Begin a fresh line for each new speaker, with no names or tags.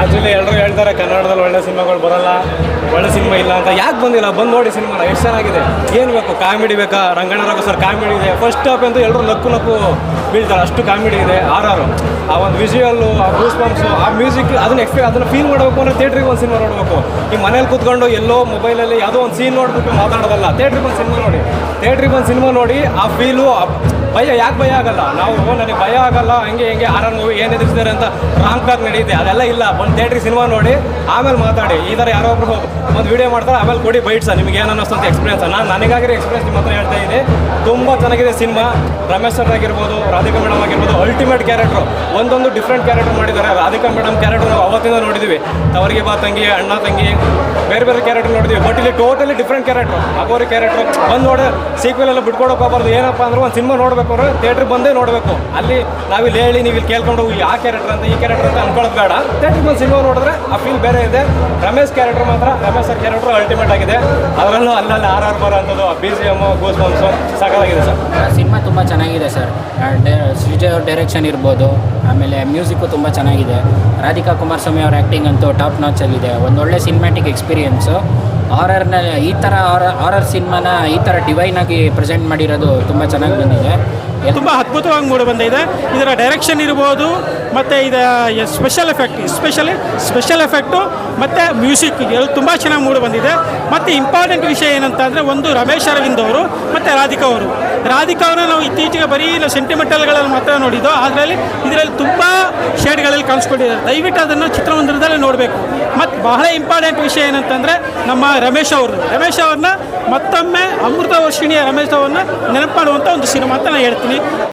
Actually ಎಲ್ಲರೂ ಹೇಳ್ತಾರೆ, ಕನ್ನಡದಲ್ಲಿ ಒಳ್ಳೆ ಸಿನಿಮಾಗಳು ಬರಲ್ಲ, ಒಳ್ಳೆ ಸಿನಿಮಾ ಇಲ್ಲ ಅಂತ. ಯಾಕೆ ಬಂದಿಲ್ಲ? ಬಂದು ನೋಡಿ ಸಿನಿಮಾ, ಎಷ್ಟು ಚೆನ್ನಾಗಿದೆ? ಏನು ಬೇಕು? ಕಾಮಿಡಿ ಬೇಕಾ? ರಂಗಣ್ಣರಾಗ ಸರ್ ಕಾಮಿಡಿ ಇದೆ. ಫಸ್ಟ್ ಹಾಫ್ ಅಂತೂ ಎಲ್ಲರೂ ನಕ್ಕು ನಕ್ಕು ಬೀಳ್ತಾರೆ. ಅಷ್ಟು ಕಾಮಿಡಿ ಇದೆ ಆರ್ ಆರು ಆ ಒಂದು ವಿಜುವಲ್ಲು ಆ ಗೂಸ್ ಬಂಪ್ಸು ಆ ಮ್ಯೂಸಿಕ್ ಅದನ್ನ ಎಕ್ಸ್ಪೆ ಅದನ್ನು ಫೀಲ್ ಮಾಡಬೇಕು ಅಂದರೆ ಥಿಯೇಟ್ರಿಗೆ ಒಂದು ಸಿನಿಮಾ ನೋಡಬೇಕು. ಈ ಮನೇಲಿ ಕೂತ್ಕೊಂಡು ಎಲ್ಲೋ ಮೊಬೈಲಲ್ಲಿ ಯಾವುದೋ ಒಂದು ಸೀನ್ ನೋಡಿಬಿಟ್ಟು ಮಾತಾಡೋದಲ್ಲ ಥಿಯೇಟ್ರಿಗೆ ಒಂದು ಸಿನಿಮಾ ನೋಡಿ. ಥಿಯೇಟ್ರಿಗೆ ಒಂದು ಸಿನಿಮಾ ನೋಡಿ, ಆ ಫೀಲು ಭಯ ಯಾಕೆ ಭಯ ಆಗಲ್ಲ? ನಾವು ನನಗೆ ಭಯ ಆಗಲ್ಲ, ಹಂಗೆ ಹಿಂಗೆ ಆರ್ ಮೂವಿ ಏನು ಎದುರಿಸಿದ್ದಾರೆ ಅಂತ ರಾಂಗ್ ಟಾಕ್ ನಡೆಯುತ್ತೆ ಅದೆಲ್ಲ ಇಲ್ಲ. ಒಂದು ಥಿಯೇಟ್ರಿಗೆ ಸಿನಿಮಾ ನೋಡಿ, ಆಮೇಲೆ ಮಾತಾಡಿ. ಈ ಥರ ಯಾರೋ ಒಬ್ರು ಒಂದು ವಿಡಿಯೋ ಮಾಡ್ತಾರೆ, ಆಮೇಲೆ ಕೊಡಿ ಬೈಟ್ಸ ನಿಮ್ಗೆ ಏನು ಅನ್ನಿಸ್ತು ಎಕ್ಸ್ಪೀರಿಯನ್ಸ್ ನಾನು ನನಗಾಗಿರೋ ಎಕ್ಸ್ಪೀರಿಯನ್ಸ್ ನಿಮ್ಮ ಹತ್ರ ಹೇಳ್ತಾ ಇದ್ದೀನಿ. ತುಂಬ ಚೆನ್ನಾಗಿದೆ ಸಿನಿಮಾ ರಮೇಶ್ ಸರ್ ಆಗಿರ್ಬೋದು, ರಾಧಿಕಾ ಮೇಡಮ್ ಆಗಿರ್ಬೋದು ಅಲ್ಟಿಮೇಟ್ ಕ್ಯಾರೆಕ್ಟ್ರು ಒಂದೊಂದು ಡಿಫ್ರೆಂಟ್ ಕ್ಯಾರೆಕ್ಟರ್ ಮಾಡಿದ್ದಾರೆ. ರಾಧಿಕಾ ಮೇಡಮ್ ಕ್ಯಾರೆಕ್ಟರ್ ನಾವು ಅವತ್ತಿಂದ ನೋಡಿದ್ದೀವಿ ತವರಿಗೆ ಬಾ ತಂಗಿ, ಅಣ್ಣ ತಂಗಿ, ಬೇರೆ ಬೇರೆ ಕ್ಯಾರೆಕ್ಟರ್ ನೋಡಿದ್ವಿ. ಬಟ್ ಇಲ್ಲಿ totally different character Aghori character ಬಂದು ನೋಡಿ ಸೀಕ್ವೆಲ್ ಎಲ್ಲ ಬಿಟ್ಕೊಡೋಕೆ ಹೋಗ್ಬಾರ್ದು. ಏನಪ್ಪ ಅಂದ್ರೆ ಒಂದು ಸಿನಿಮಾ ನೋಡಬೇಕು. ಅಂದ್ರೆ ಥಿಯೇಟರ್ ಬಂದೇ ನೋಡಬೇಕು. ಅಲ್ಲಿ ನಾವಿಲ್ಲಿ ಹೇಳಿ, ನೀವು ಇಲ್ಲಿ ಕೇಳ್ಕೊಂಡು ಹೋಗಿ, ಆ ಕ್ಯಾರೆಕ್ಟರ್ ಅಂತ, ಈ ಕ್ಯಾರೆಕ್ಟರ್ ಅಂತ ಅನ್ಕೊಳ್ಳೋದು ಬೇಡ. ಥಿಯೇಟ್ರಿಗೆ ಬಂದು ಸಿನಿಮಾ ನೋಡಿದ್ರೆ ಆ ಫೀಲ್ ಬೇರೆ ಇದೆ. ರಮೇಶ್ ಕ್ಯಾರೆಕ್ಟರ್ ಮಾತ್ರ, ರಮೇಶ್ ಸರ್ ಕ್ಯಾರೆಕ್ಟರ್ ಅಲ್ಟಿಮೇಟ್ ಆಗಿದೆ. ಅದರಲ್ಲೂ ಅಲ್ಲಲ್ಲಿ ಆರ್ ಆರ್ ಬರೋ ಅಂಥದ್ದು B G M goose bumps ಸಾಕಾಗಿದೆ ಸರ್
ಸಿನಿಮಾ ತುಂಬ ಚೆನ್ನಾಗಿದೆ ಸರ್ ಶ್ರೀಜಯ್ ಅವ್ರ ಡೈರೆಕ್ಷನ್ ಇರ್ಬೋದು, ಆಮೇಲೆ ಮ್ಯೂಸಿಕ್ಕು ತುಂಬ ಚೆನ್ನಾಗಿದೆ. ರಾಧಿಕಾ ಕುಮಾರಸ್ವಾಮಿ ಅವ್ರ ಆ್ಯಕ್ಟಿಂಗ್ ಅಂತೂ ಟಾಪ್ ನಾಚಲ್ಲಿದೆ ಒಂದೊಳ್ಳೆ ಸಿನಿಮ್ಯಾಟಿಕ್ ಎಕ್ಸ್ಪೀರಿಯೆನ್ಸು ಆರರ್ನ ಈ ಥರ ಆರ್ ಆರ್ ಸಿನಿಮಾನ ಈ ಥರ ಡಿವೈನ್ ಆಗಿ ಪ್ರೆಸೆಂಟ್ ಮಾಡಿರೋದು ತುಂಬ ಚೆನ್ನಾಗಿ ಬಂದಿದೆ.
ತುಂಬ ಅದ್ಭುತವಾಗಿ ಮೂಡಿ ಬಂದಿದೆ. ಇದರ ಡೈರೆಕ್ಷನ್ ಇರ್ಬೋದು ಮತ್ತು ಇದು special effect specially special effect ಮತ್ತು ಮ್ಯೂಸಿಕ್ ಎಲ್ಲ ತುಂಬ ಚೆನ್ನಾಗಿ ಮೂಡಿ ಬಂದಿದೆ. ಮತ್ತು ಇಂಪಾರ್ಟೆಂಟ್ ವಿಷಯ ಏನಂತ ಅಂದರೆ ಒಂದು ರಮೇಶ್ ಅರವಿಂದ್ ಅವರು ಮತ್ತು ರಾಧಿಕಾ ಅವರು. ರಾಧಿಕಾ ಅವರನ್ನ ನಾವು ಇತ್ತೀಚೆಗೆ ಬರೀ ನಾವು ಸೆಂಟಿಮೆಂಟಲ್ಗಳಲ್ಲಿ ಮಾತ್ರ ನೋಡಿದ್ದು. ಅದರಲ್ಲಿ ಇದರಲ್ಲಿ ತುಂಬ ಶೇಡ್ಗಳಲ್ಲಿ ಕಾಣಿಸ್ಕೊಂಡಿದ್ದಾರೆ. ದಯವಿಟ್ಟು ಅದನ್ನು ಚಿತ್ರಮಂದಿರದಲ್ಲೇ ನೋಡಬೇಕು. ಮತ್ತು ಬಹಳ ಇಂಪಾರ್ಟೆಂಟ್ ವಿಷಯ ಏನಂತಂದರೆ ನಮ್ಮ ರಮೇಶ್ ಅವರು ರಮೇಶ್ ಅವ್ರನ್ನ ಮತ್ತೊಮ್ಮೆ ಅಮೃತ ವರ್ಷಿಣಿಯ ರಮೇಶ್ ಅವ್ರನ್ನ ನೆನಪು ಮಾಡುವಂಥ ಒಂದು ಸಿನಿಮಾ ಅಂತ ನಾನು ಹೇಳ್ತೀನಿ.